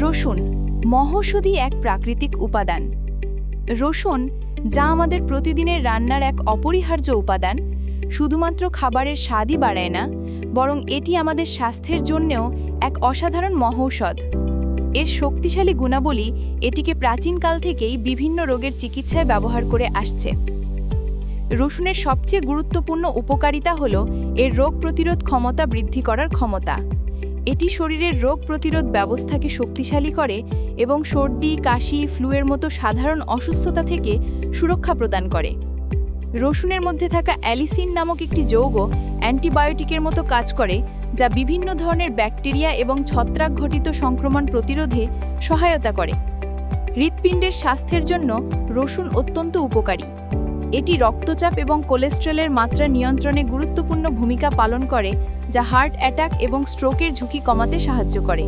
রসুন মহৌষধি এক প্রাকৃতিক উপাদান। রসুন, যা আমাদের প্রতিদিনের রান্নার এক অপরিহার্য উপাদান, শুধুমাত্র খাবারের স্বাদই বাড়ায় না, বরং এটি আমাদের স্বাস্থ্যের জন্যেও এক অসাধারণ মহৌষধ। এর শক্তিশালী গুণাবলী এটিকে প্রাচীনকাল থেকেই বিভিন্ন রোগের চিকিৎসায় ব্যবহার করে আসছে। রসুনের সবচেয়ে গুরুত্বপূর্ণ উপকারিতা হল এর রোগ প্রতিরোধ ক্ষমতা বৃদ্ধি করার ক্ষমতা। এটি শরীরের রোগ প্রতিরোধ ব্যবস্থাকে শক্তিশালী করে এবং সর্দি, কাশি, ফ্লুয়ের মতো সাধারণ অসুস্থতা থেকে সুরক্ষা প্রদান করে। রসুনের মধ্যে থাকা অ্যালিসিন নামক একটি যৌগ অ্যান্টিবায়োটিকের মতো কাজ করে, যা বিভিন্ন ধরনের ব্যাকটেরিয়া এবং ছত্রাক ঘটিত সংক্রমণ প্রতিরোধে সহায়তা করে। হৃৎপিণ্ডের স্বাস্থ্যের জন্য রসুন অত্যন্ত উপকারী। এটি রক্তচাপ এবং কোলেস্ট্রলের মাত্রা নিয়ন্ত্রণে গুরুত্বপূর্ণ ভূমিকা পালন করে, যা হার্ট অ্যাটাক এবং স্ট্রোকের ঝুঁকি কমাতে সাহায্য করে।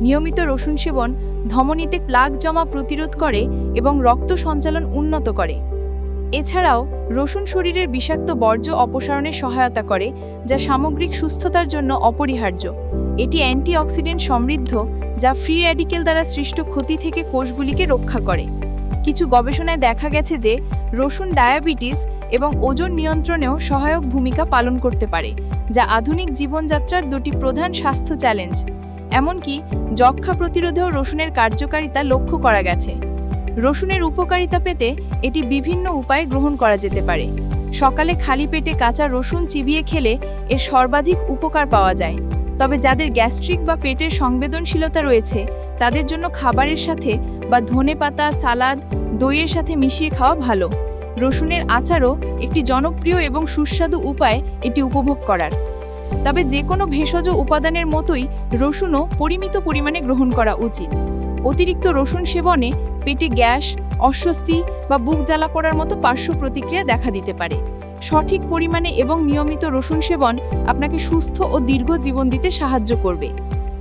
নিয়মিত রসুন সেবন, ধমনীতে প্লাগ জমা প্রতিরোধ করে এবং রক্ত সঞ্চালন উন্নত করে। এছাড়াও, রসুন শরীরের বিষাক্ত বর্জ্য অপসারণে সহায়তা করে, যা সামগ্রিক সুস্থতার জন্য অপরিহার্য। এটি অ্যান্টিঅক্সিডেন্ট সমৃদ্ধ, যা ফ্রি র্যাডিকেল দ্বারা সৃষ্ট ক্ষতি থেকে কোষগুলিকে রক্ষা করে। কিছু গবেষণায় দেখা গেছে যে রসুন ডায়াবেটিস এবং ওজন নিয়ন্ত্রণেও সহায়ক ভূমিকা পালন করতে পারে, যা আধুনিক জীবনযাত্রার দুটি প্রধান স্বাস্থ্য চ্যালেঞ্জ। এমনকি যক্ষা প্রতিরোধেও রসুনের কার্যকারিতা লক্ষ্য করা গেছে। রসুনের উপকারিতা পেতে এটি বিভিন্ন উপায়ে গ্রহণ করা যেতে পারে। সকালে খালি পেটে কাঁচা রসুন চিবিয়ে খেলে এর সর্বাধিক উপকার পাওয়া যায়। তবে যাদের গ্যাস্ট্রিক বা পেটের সংবেদনশীলতা রয়েছে, তাদের জন্য খাবারের সাথে বা ধনেপাতা সালাদ, দইয়ের সাথে মিশিয়ে খাওয়া ভালো। রসুনের আচারও একটি জনপ্রিয় এবং সুস্বাদু উপায় এটি উপভোগ করার। তবে যে কোনো ভেষজ উপাদানের মতোই রসুনও পরিমিত পরিমাণে গ্রহণ করা উচিত। অতিরিক্ত রসুন সেবনে পেটে গ্যাস, অস্বস্তি বা বুক জ্বালা পড়ার মতো পার্শ্ব প্রতিক্রিয়া দেখা দিতে পারে। সঠিক পরিমাণে এবং নিয়মিত রসুন সেবন আপনাকে সুস্থ ও দীর্ঘ জীবন দিতে সাহায্য করবে।